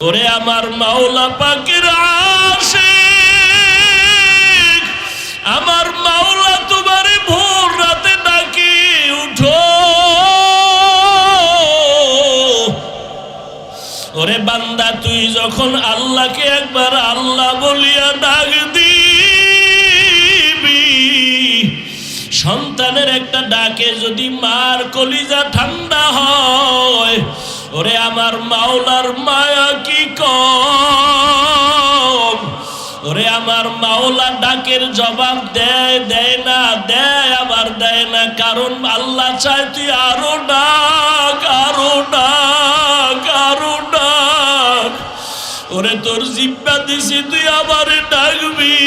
ওরে আমার মাওলা পাকের আশিক, আমার মাওলা তোমারে ভোর রাতে ডাকি উঠো। ওরে বান্দা, তুই যখন আল্লাহকে একবার আল্লাহ বলিয়া ডাক দিবি, সন্তানের একটা ডাকে যদি মার কলিজা ঠান্ডা হয় ওরে আমার মাওলার মায়া কি কম? ওরে আমার মাওলা ডাকের জবাব দেয় দেয় না, দেয় আবার দেয় না। কারণ আল্লাহ চায় তুই আরও ডাক আরও ডাক আরও ডাক। ওরে তোর জিব্বা দিছি, তুই আবার ডাকবি।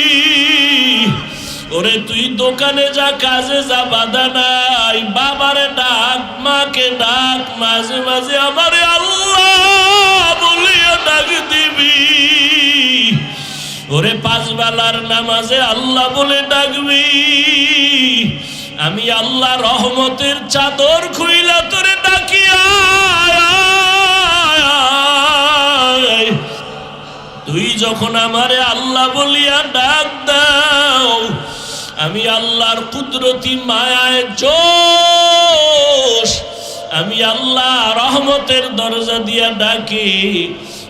ওরে তুই দোকানে যা, কাজে যা, বাধা নাই। বাবারে ডাক। মাকে ডাক, মাঝে মাঝে আমারে আল্লাহ বলিয়া ডাক দিবি। ওরে পাঁচ বেলার নামাজে আল্লাহ বলে ডাকবি। আমি আল্লাহ রহমতের চাদর খুইলা তোরে ডাকিয়া তুই যখন আমারে আল্লাহ বলিয়া ডাক দাও, আমি আল্লাহর কুদরতি মায়ায় জোশ আমি আল্লাহ রহমতের দরজা দিয়া ডাকি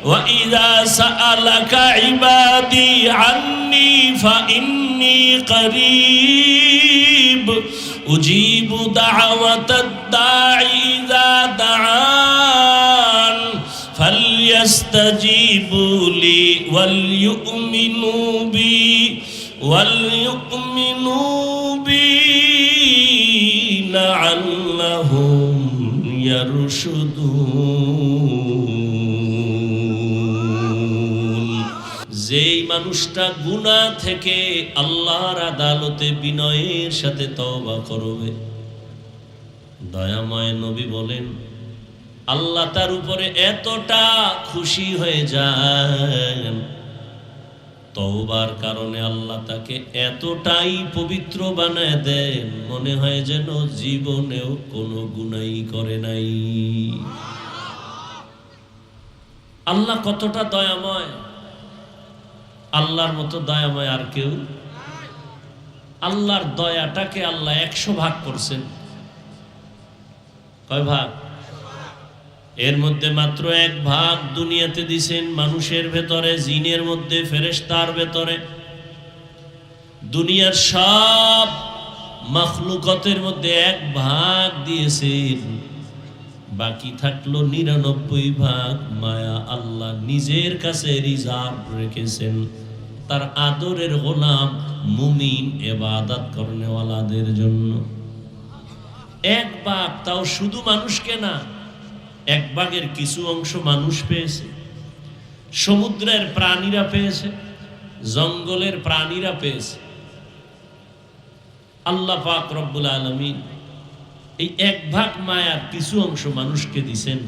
وإذا سألك عبادي عني فإني قريب أجيب دعوة الداعي إذا دعان فليستجيبوا لي وليؤمنوا بي وليؤمنوا بي لعلهم يرشدون যেই মানুষটা গুনাহ থেকে আল্লাহর আদালতে বিনয়ের সাথে তওবা করবে, দয়াময় নবী বলেন, আল্লাহ তার উপরে এতটা খুশি হয়ে যান তওবার কারণে আল্লাহ তাকে এতটাই পবিত্র বানায় দেন, মনে হয় যেন জীবনেও কোনো গুনাই করে নাই। আল্লাহ কতটা দয়াময়। আল্লাহর মতো দয়াময় আর কেউ। আল্লাহর দয়াটাকে আল্লাহ একশো ভাগ করছেন। কয় ভাগ? এর মধ্যে মাত্র এক ভাগ দুনিয়াতে দিছেন মানুষের ভেতরে, জিনের মধ্যে, ফেরেশতার ভেতরে। দুনিয়ার সব মখলুকতের মধ্যে এক ভাগ দিয়েছেন। বাকি থাকল নিরানব্বই ভাগ মায়া আল্লাহ নিজের কাছে রিজার্ভ রেখেছেন। তার আদরের গোলাম মুমিন এবাদাত করনেওয়ালাদের জন্য। এক ভাগ তাও শুধু মানুষকে না এক ভাগের কিছু অংশ মানুষ পেয়েছে, সমুদ্রের প্রাণীরা পেয়েছে, জঙ্গলের প্রাণীরা পেয়েছে। আল্লাহ পাক রব্বুল আলমিন এই এক ভাগ মায়ার কিছু অংশ মানুষকে দিছেন।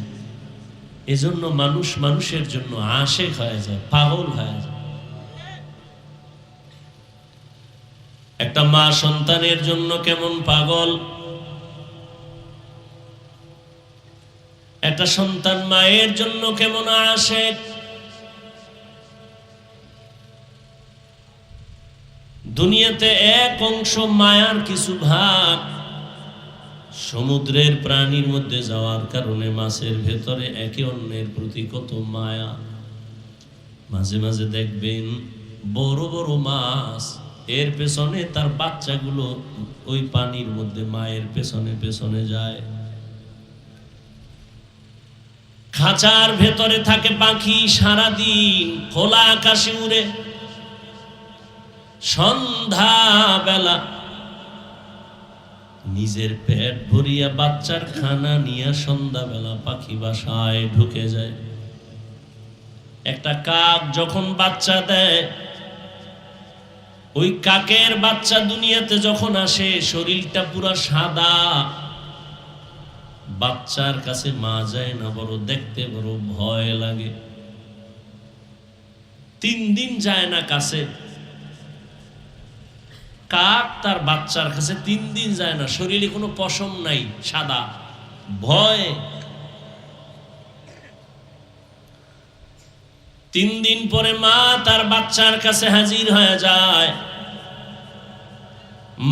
এজন্য মানুষ মানুষের জন্য আশেক হয়ে যায়, পাগল হয়ে যায়। একটা মা সন্তানের জন্য কেমন পাগল একটা সন্তান মায়ের জন্য কেমন আসে? দুনিয়াতে এক অংশ মায়ার কিছু ভাগ সমুদ্রের প্রাণীর মধ্যে যাওয়ার কারণে মাছের ভেতরে একে অন্যের প্রতি কত মায়া। মাঝে মাঝে দেখবেন বড় বড় মাছ এর পেছনে তার বাচ্চাগুলো ওই পানির মধ্যে মায়ের পেছনে পেছনে যায়। খাঁচার ভেতরে থাকে পাখি সারাদিন খোলা আকাশে উড়ে। সন্ধ্যা বেলা নিজের পেট ভরিয়া বাচ্চার খানা নিয়ে সন্ধ্যাবেলা পাখি বাসায় ঢুকে যায়। একটা কাক যখন বাচ্চা দেয়, ওই কাকের বাচ্চা দুনিয়াতে যখন আসে, শরীরটা পুরা সাদা। বাচ্চার কাছে মা যায় না, বড় দেখতে বড় ভয় লাগে। তিন দিন যায় না কাছে। কাক তার বাচ্চার কাছে তিন দিন যায় না, শরীরে কোনো পশম নাই, সাদা, ভয়। তিন দিন পরে মা তার বাচ্চার কাছে হাজির হয়ে যায়।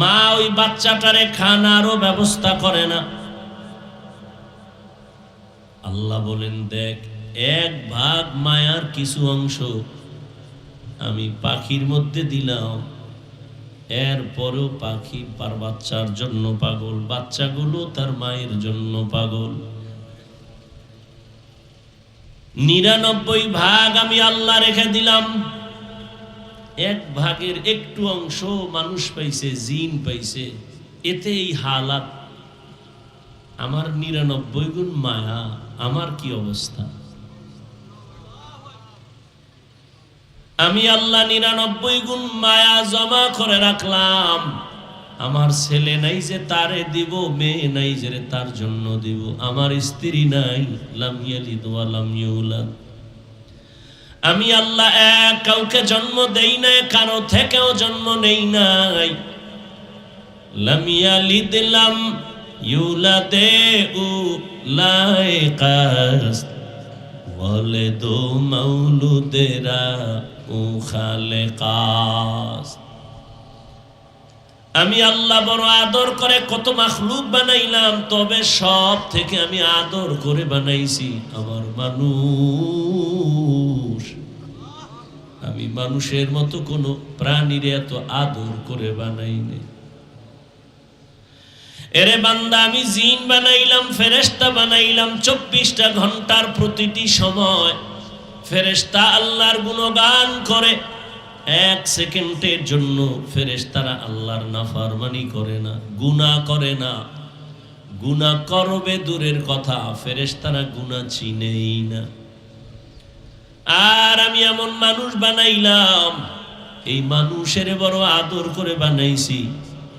মা ওই বাচ্চাটারে খানারও ব্যবস্থা করে না। আল্লাহ বলেন, দেখ, এক ভাগ মায়ার কিছু অংশ আমি পাখির মধ্যে দিলাম। এরপরেও পাখি পার বাচ্চার জন্য পাগল, বাচ্চাগুলো তার মায়ের জন্য পাগল। নিরানব্বই ভাগ আমি আল্লাহ রেখে দিলাম। এক ভাগের একটু অংশ মানুষ পাইছে, জিন পাইছে। এতে এই হালাত আমার নিরানব্বই গুণ মায়া, আমার কি অবস্থা? আমি আল্লাহ নিরানব্বই গুণ মায়া জমা করে রাখলাম। আমার ছেলে নাই যে তারে দিব, মেয়ে নাই যে তার জন্য দিব। আমার স্ত্রী নাই লামিয়ালি দোয়া লামিউলাদ আমি আল্লাহ এক, কাউকে জন্ম দেই নাই, কারও থেকেও জন্ম নেই নাই। লামিয়ালি দিলাম ইউলাদে লাইকাস বলে দো মৌলুদেরা ও খালে কাস। আমি আল্লাহ বড় আদর করে কত মাখলুক বানাইলাম, তবে সব থেকে আমি আদর করে বানাইছি আমার মানুষ। আমি মানুষের মতো কোনো প্রাণীর এত আদর করে বানাইনি এরে বান্দা, আমি জিন বানাইলাম ফেরেস্তা বানাইলাম, চব্বিশটা ঘণ্টার প্রতিটি সময়। ফেরেস্তা আল্লাহর গুণগান করে। এক সেকেন্ডের জন্য ফেরেস্তারা আল্লাহর নাফারমানি করে না, গুনাহ করে না। গুনাহ করবে দূরের কথা ফেরেস্তারা গুনাহ চিনেই না। আর আমি এমন মানুষ বানাইলাম, এই মানুষের বড় আদর করে বানাইছি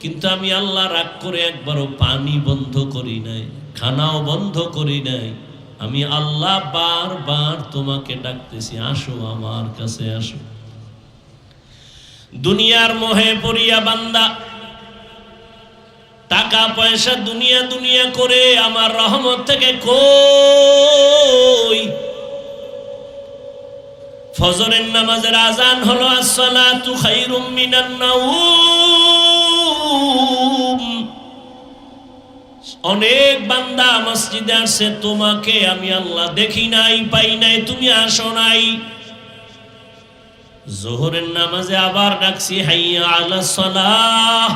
কিন্তু আমি আল্লাহ রাগ করে একবারও পানি বন্ধ করি নাই, খানাও বন্ধ করি নাই। আমি আল্লাহ বারবার তোমাকে ডাকতেছি, আসো আমার কাছে আসো। দুনিয়ার মোহে পড়িয়া বান্দা, টাকা পয়সা দুনিয়া দুনিয়া করে আমার রহমত থেকে কই? ফজরের নামাজের আজান হলো, আসসালাতু খাইরুম মিনান নাউম। অনেক বান্দা মসজিদে আসছে তোমাকে আমি আল্লাহ দেখি নাই, পাই নাই, তুমি আসো নাই। জোহরের নামাজে আবার ডাকছি, হাইয়া আলা সালাহ,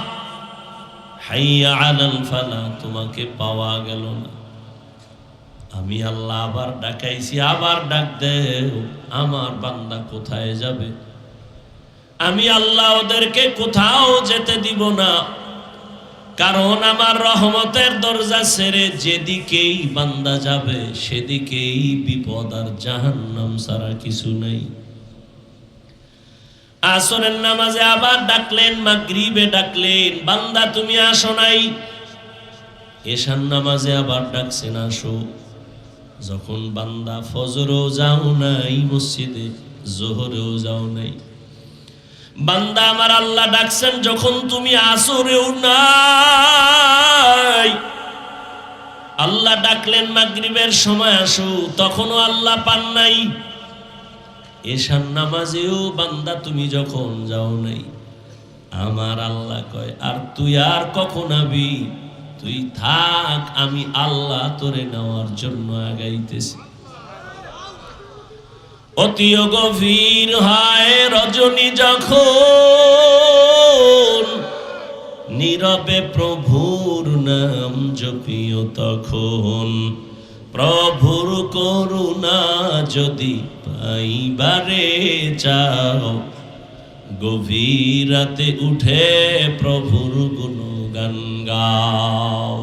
হাইয়া আলাল ফালা তোমাকে পাওয়া গেল না। আমি আল্লাহ আবার ডাকাইছি, আবার ডাক দেও, আমার বান্দা কোথায় যাবে? আমি আল্লাহ ওদেরকে কোথাও যেতে দিব না। কারণ আমার রহমতের দরজা ছেড়ে যেদিকেই বান্দা যাবে, সেদিকেই বিপদ আর জাহান্নাম ছাড়া কিছু নেই। আসরের নামাজে আবার ডাকলেন, মাগরিবে ডাকলেন, বান্দা তুমি আসো নাই। এশার নামাজে আবার ডাকছেন, আসো। যখন বান্দা ফজরও যাও নাই, মসজিদে, জোহরেও যাও নাই। বান্দা আমার আল্লাহ ডাকছেন, যখন তুমি আসরেও নাই, আল্লাহ ডাকলেন, মাগরিবের সময় আসো। তখনও আল্লাহ পান নাই। এশার নামাজেও বান্দা, তুমি যখন যাও নাই। আমার আল্লাহ কয়, আর তুই আর কখন আবি? তুই থাক, আমি আল্লাহ তোরে নেওয়ার জন্য আগাইতেছি। অতি গভীর হয় রজনী যখন নীরবে প্রভুর নাম জপিও তখন, প্রভুর করুণা যদি পাইবারে চাও গভীর রাতে উঠে প্রভুর গুণগান গাও।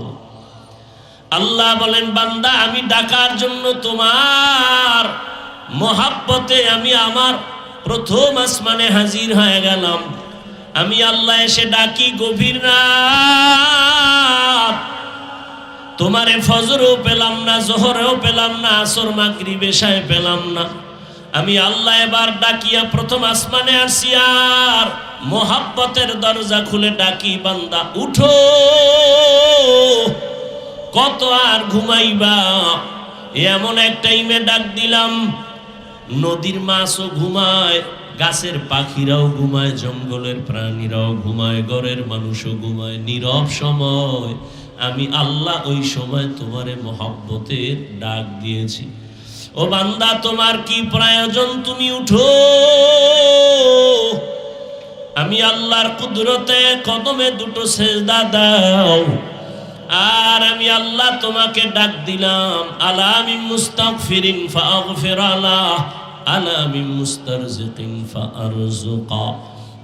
আল্লাহ বলেন, বান্দা, আমি ডাকার জন্য তোমার মহাব্বতে আমি আমার প্রথম আসমানে হাজির হয়ে গেলাম। আমি আল্লাহ এসে ডাকি, গভীর রাত, তোমারে ফজরও পেলাম না, জোহরেও পেলাম না, আসর মাগরি বেশায় পেলাম না। আমি আল্লাহ এবার ডাকিয়া প্রথম আসমানে আসি আর মোহাব্বতের দরজা খুলে ডাকি, বান্দা, উঠো, কত আর ঘুমাইবা? এমন এক টাইমে ডাক দিলাম। নদীর মাছও ঘুমায়, গাছের পাখিরাও ঘুমায়, জঙ্গলের প্রাণীরাও ঘুমায়, ঘরের মানুষও ঘুমায়। নীরব সময়, আমি আল্লাহ ওই সময় তোমারে মহব্বতের ডাক দিয়েছি। ও বান্দা, তোমার কি প্রয়োজন? তুমি উঠো। আমি আল্লাহর কুদরতে কদমে দুটো সেজদা দাও। আর আমি আল্লাহ তোমাকে ডাক দিলাম আলামি মুস্তাগফিরিন ফাগফির আলাহ আলামি মুস্তারজিকিন ফারজুকা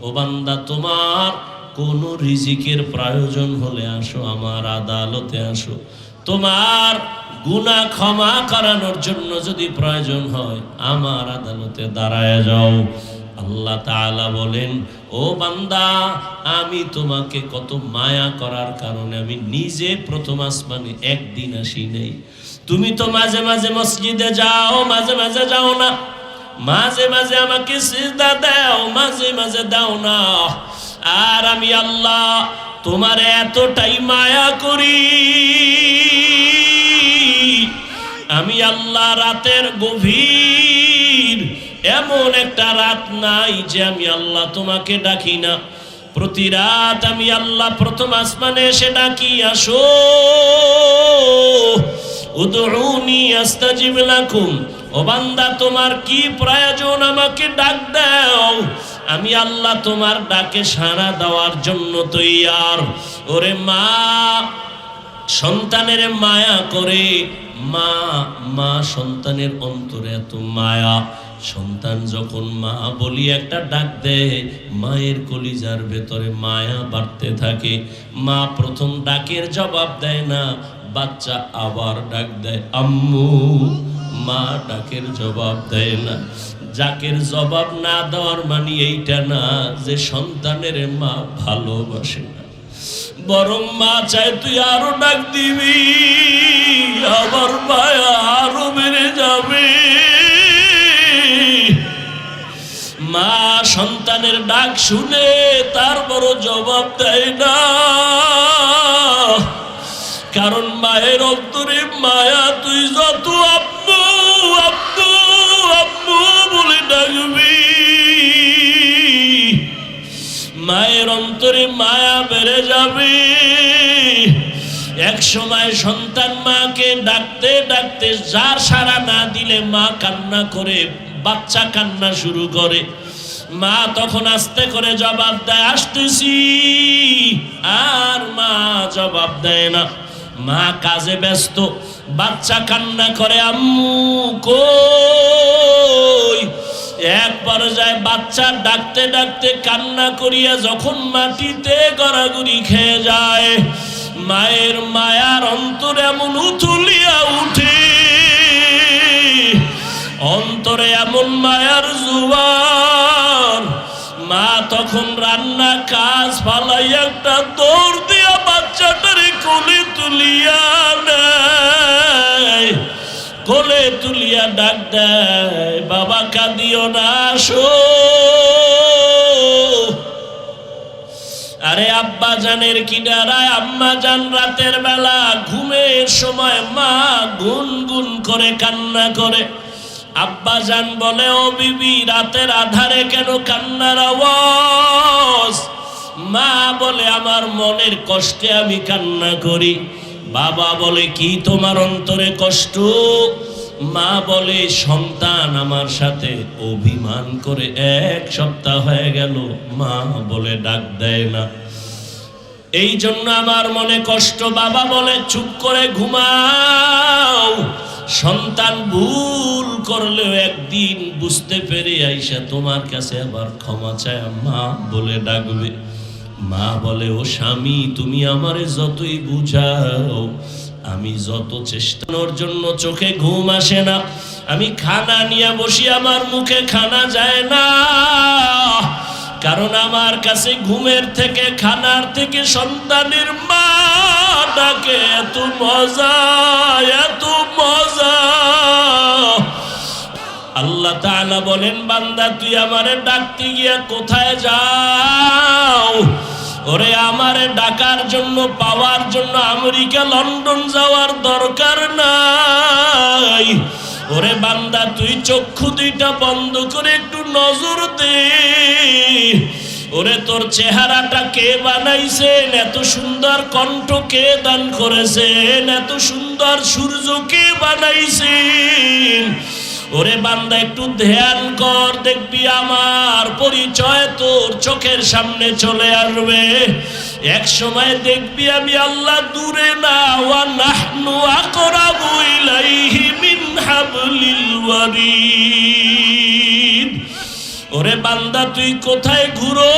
ও বান্দা, তোমার কোন রিজিকের প্রয়োজন হলে আসো, আমার আদালতে আসো। তোমার গুনাহ ক্ষমা করানোর জন্য যদি প্রয়োজন হয়, আমার আদালতে দাঁড়ায় যাও। আল্লাহ তাআলা বলেন, ও বান্দা, আমি তোমাকে কত মায়া করার কারণে আমি নিজে প্রথম আসমানে একদিন আসি নেই। তুমি তো মাঝে মাঝে মসজিদে যাও, মাঝে মাঝে যাও না। মাঝে মাঝে আমাকে সিজদা দাও, মাঝে মাঝে দাও না। আর আমি আল্লাহ তোমার এতটাই মায়া করি। আমি আল্লাহ রাতের গভীর এমন একটা রাত নাই যে আমি আল্লাহ তোমাকে ডাকি না। প্রতি রাত আমি আল্লাহ প্রথম আসমানে এসে ডাকি, আসো, উদউনি আস্তাজিব লাকুম। তোমার কি প্রয়োজন? আমাকে ডাক দাও। আমি আল্লাহ তোমার ডাকে সাড়া দেওয়ার জন্য তৈয়ার। ওরে মা, সন্তানের মায়া করে। মা মা সন্তানের অন্তরে এত মায়া। সন্তান যখন মা বলি একটা ডাক দেয়, মায়ের কলিজার ভেতরে মায়া বাড়তে থাকে। মা প্রথম ডাকের জবাব দেয় না, বাচ্চা আবার ডাক দেয়, আম্মু, মা ডাকের জবাব দেয় না। যাকের জবাব না দেওয়ার মানে এইটা না যে সন্তানের মা ভালোবাসে না। বরং মা চায় তুই আরও ডাক দিবি, আবার মায়া আরও বেড়ে যাবে। মা সন্তানের ডাক শুনে তার বড় জবাব দেয় না। কারণ মায়ের অন্তরে মায়া, তুই যত আব্বু আব্বু আব্বু বলে ডাকবি। মায়ের অন্তরে মায়া বেড়ে যাবে। এক সময় সন্তান মাকে ডাকতে ডাকতে যার সারা না দিলে মা কান্না করে, বাচ্চা কান্না শুরু করে। মা তখন আস্তে করে জবাব দেয়, আসতেছি। আর মা জবাব দেয় না। মা কাজে ব্যস্ত, বাচ্চা কান্না করে, আম্মু কই? এক পর্যায়ে বাচ্চা ডাকতে ডাকতে কান্না করিয়া যখন মাটিতে গড়াগড়ি খেয়ে যায়, মায়ের মায়ার অন্তর এমন উথুলিয়া উঠে। অন্তরে এমন মায়ার মা তখন রান্না কাজ ফালাই একটা দৌড় দিয়া বাচ্চাটারে কোলে তুলিয়া কোলে তুলিয়া ডাক দেয়, বাবা, কাঁদিও না, আসো। আরে আব্বা জানের কিনারায় আম্মা জান রাতের বেলা ঘুমের সময় মা গুন গুন করে কান্না করে। আব্বা জান বলে, ও বিবি, রাতের আধারে কেন কান্নার আওয়াজ? মা বলে, আমার মনের কষ্টে আমি কান্না করি। বাবা বলে, কি তোমার অন্তরে কষ্ট? মা বলে, সন্তান আমার সাথে অভিমান করে এক সপ্তাহ হয়ে গেল। মা বলে, ডাক দেয় না। এই জন্য আমার মনে কষ্ট। বাবা বলে, চুপ করে ঘুমাও। সন্তান ভুল করলেও একদিন বুঝতে পেরে আইসা তোমার কাছে আবার ক্ষমা চায়, মা বলে ডাকবে। মা বলে, ও স্বামী, তুমি আমারে যতই বুঝাও, আমি যত চেষ্টানোর জন্য চোখে ঘুম আসে না, আমি খানা নিয়ে বসি, আমার মুখে খানা যায় না। কারণ আমার কাছে ঘুমের থেকে, খানার থেকে সন্তানের মা ডাকে, এত মজা, এত আল্লাহ তাআলা বলেন, বান্দা, তুই আমারে ডাকতে গিয়া কোথায় যাও? ওরে, আমারে ডাকার জন্য, পাওয়ার জন্য আমেরিকা, লন্ডন যাওয়ার দরকার নাই। ওরে, বান্দা, তুই চক্ষু দুইটা বন্ধ করে একটু নজর দে। ওরে, তোর চেহারাটা কে বানাইছেন? এত সুন্দর কণ্ঠ কে দান করেছেন? এত সুন্দর সূর্য কে বানাইছেন? ওরে বান্দা, একটু ধ্যান কর, দেখবি আমার পরিচয় তোর চোখের সামনে চলে আসবে। এক সময় দেখবি আমি আল্লাহ দূরে না, ওয়া নাহনু আকরাবু ইলাইহি মিন হাবলিল ওয়ারিদ। ওরে বান্দা, তুই কোথায় ঘুরো?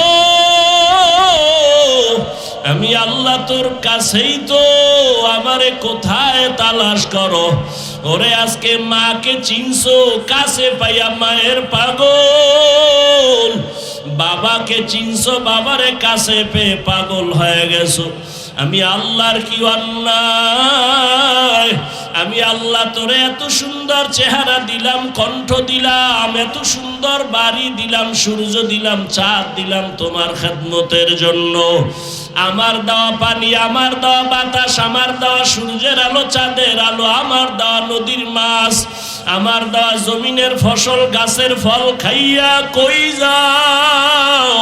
আমি আল্লাহ তোর কাছেই তো, আমারে কোথায় তালাশ করো? ওরে আজকে মাকে চিনছো? কাছে পাইয়া মায়ের পাগল। বাবাকে চিনছো? বাবারে কাছে পেয়ে পাগল হয়ে গেছো। আমি আল্লাহর কি অন্যায়? আমি আল্লাহ তোরে এত সুন্দর চেহারা দিলাম, কণ্ঠ দিলাম, এত সুন্দর বাড়ি দিলাম, সূর্য দিলাম, চাঁদ দিলাম তোমার খেদমতের জন্য। আমার দেওয়া পানি, আমার দেওয়া বাতাস, আমার দেওয়া সূর্যের আলো, চাঁদের আলো, আমার দেওয়া নদীর মাছ, আমার দেওয়া জমিনের ফসল, গাছের ফল খাইয়া কই যাও?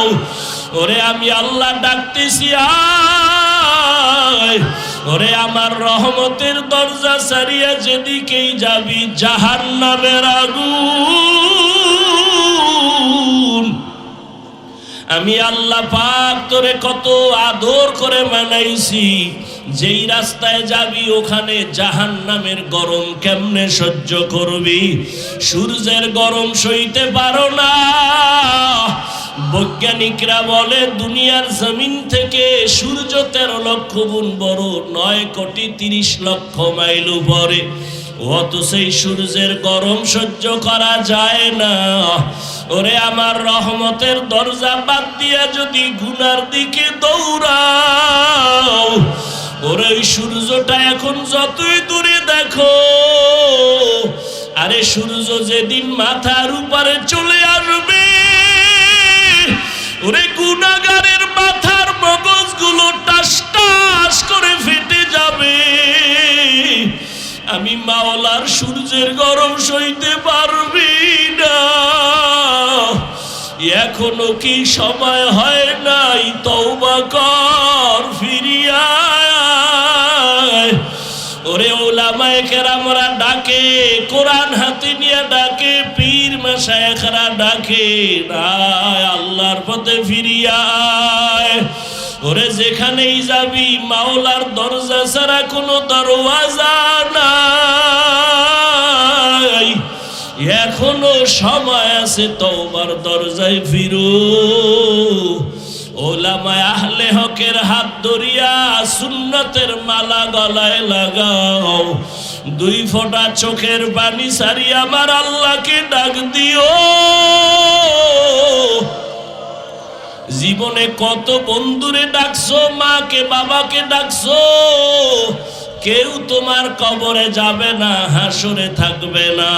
ওরে আমি আল্লাহ ডাকতেছি, আয়। ওরে আমার রহমতের দরজা সারিয়া যেদিকেই যাবি জাহান নামের আগুন আমি আল্লাহ পাক তোরে কত আদর করে মানাইছি। যেই রাস্তায় যাবি, ওখানে জাহান নামের গরম কেমনে সহ্য করবি? সূর্যের গরম সইতে পারো না। বৈজ্ঞানিকরা বলে, দুনিয়ার জমিন থেকে সূর্য তেরো লক্ষ গুণ বড়, নয় কোটি তিরিশ লক্ষ মাইল উপরে। অত সেই সূর্যের গরম সহ্য করা যায় না। ওরে আমার রহমতের দরজা বাদ দিয়া যদি গুনার দিকে দৌড়াও, ওরে ওই সূর্যটা এখন যতই দূরে দেখো, আরে সূর্য যেদিন মাথার উপরে চলে আসবে, ওরে গুনাগারের মাথার মগজগুলো টাস টাস করে ফেটে যাবে। আমি মাওলার সূর্যের গরম সইতে পারবি না। এখনও কি সময় হয় নাই? তওবা কর, ফিরিয়া। ওরে ওলামায়ে কেরামরা ডাকে, কোরআন হাতে নিয়ে ডাকে, পীর মাশায়েখরা ডাকে আল্লাহর পথে ফিরিয়া ওরে যেখানেই যাবি, মাওলার দরজা ছাড়া কোনো দরওয়াজা নাই। এখনও সময় আছে তোমার দরজায় ফিরো। ওলামায় আহলে হকের হাত ধরিয়া সুন্নতের মালা গলায় লাগাও। দুই ফোঁটা চোখের পানি সারি আমার আল্লাহকে ডাক দিও। জীবনে কত বন্ধুরে ডাকছো, মাকে, বাবাকে ডাকছো। কেউ তোমার কবরে যাবে না, হাসরে থাকবে না।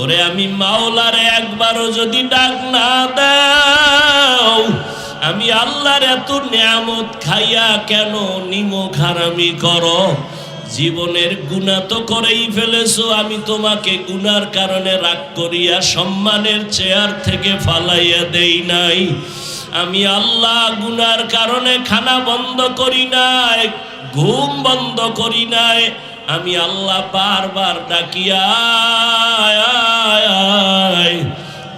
ওরে আমি মাওলারে একবারও যদি ডাক না দাও, আমি আল্লাহর এত নিয়ামত খাইয়া কেন নিমো খারামি করো? জীবনের গুণা তো করেই ফেলেছো, আমি তোমাকে গুনার কারণে রাগ করিয়া সম্মানের চেয়ার থেকে ফালাইয়া দেই নাই। আমি আল্লাহ গুনার কারণে খানা বন্ধ করি নাই। ঘুম বন্ধ করি নাই। আমি আল্লাহ বারবার ডাকিয়া।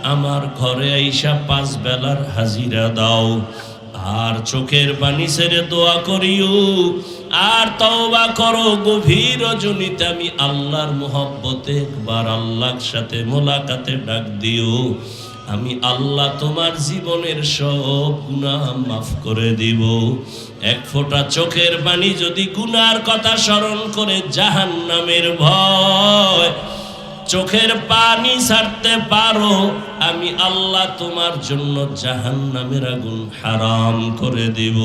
আমার ঘরে আইসা পাঁচ বেলার হাজিরা দাও। আর চোখের পানি ছেড়ে দোয়া করিও। আর তওবা করো, গভীর রজনীতে আমি আল্লাহর মোহব্বতে একবার আল্লাহর সাথে মোলাকাতে ডাক দিও। আমি আল্লাহ তোমার জীবনের সব গুনাহ মাফ করে দিব। এক ফোঁটা চোখের পানি যদি গুনার কথা স্মরণ করে জাহান্নামের ভয়, চোখের পানি ছাড়তে পারো, আমি আল্লাহ তোমার জন্য জাহান নামের আগুন হারাম করে দিব।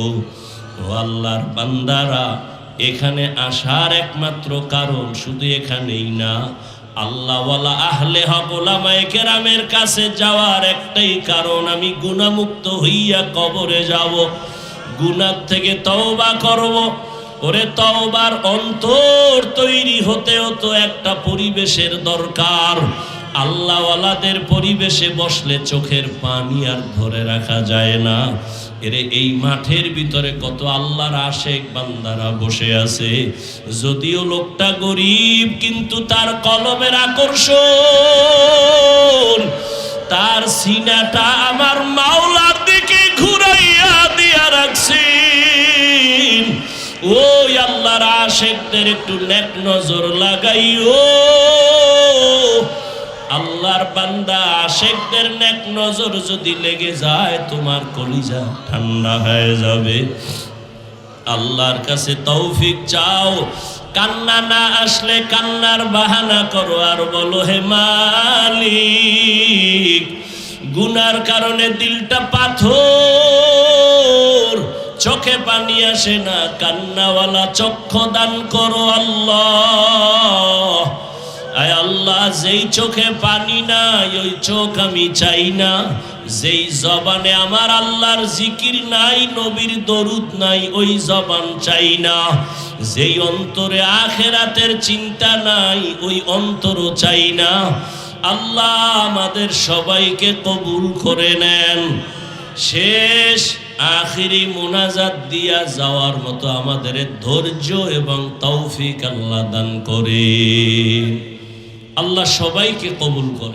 ও আল্লাহর বান্দারা, এখানে আসার একমাত্র কারণ শুধু এখানেই না আল্লাহওয়ালা আহলে হক ওলামায়ে কেরামের কাছে যাওয়ার একটাই কারণ, আমি গুণামুক্ত হইয়া কবরে যাব গুনার থেকে তওবা করব। ওরে তওবার অন্তর তৈরি হতেও তো একটা পরিবেশের দরকার। আল্লাহওয়ালাদের পরিবেশে বসলে চোখের পানি আর ধরে রাখা যায় না। এরে এই মাঠের ভিতরে কত আল্লাহর আশেক বান্দারা বসে আছে। যদিও লোকটা গরিব, কিন্তু তার কলমের আকর্ষণ, তার সিনাটা আমার মাওলার দিকে ঘুরাইয়া দিয়া রাখছেন। ওই আল্লাহর আশেকদের একটু নেক নজর লাগাইও। আল্লাহর বান্দা, আশেকদের নেক নজর যদি লেগে যায়, তোমার কলিজা ঠান্ডা হয়ে যাবে। আল্লাহর কাছে তৌফিক চাও। কান্না না আসলে কান্নার বাহানা করো আর বলো, হে মালিক, গুনার কারণে দিলটা পাথর, চোখে পানি আসে না। কান্নাওয়ালা চক্ষু দান করো আল্লাহ। আয় আল্লাহ, যেই চোখে পানি নাই, ওই চোখ আমি চাই না। যেই জবানে আমার আল্লাহর জিকির নাই, নবীর দরুদ নাই, ওই জবান চাই না। যেই অন্তরে আখেরাতের চিন্তা নাই, ওই অন্তরও চাই না। আল্লাহ আমাদের সবাইকে কবুল করে নেন। শেষ আখিরি মোনাজাত দিয়া যাওয়ার মতো আমাদের ধৈর্য এবং তৌফিক আল্লাহ দান করে। আল্লাহ সবাইকে কবুল করেন।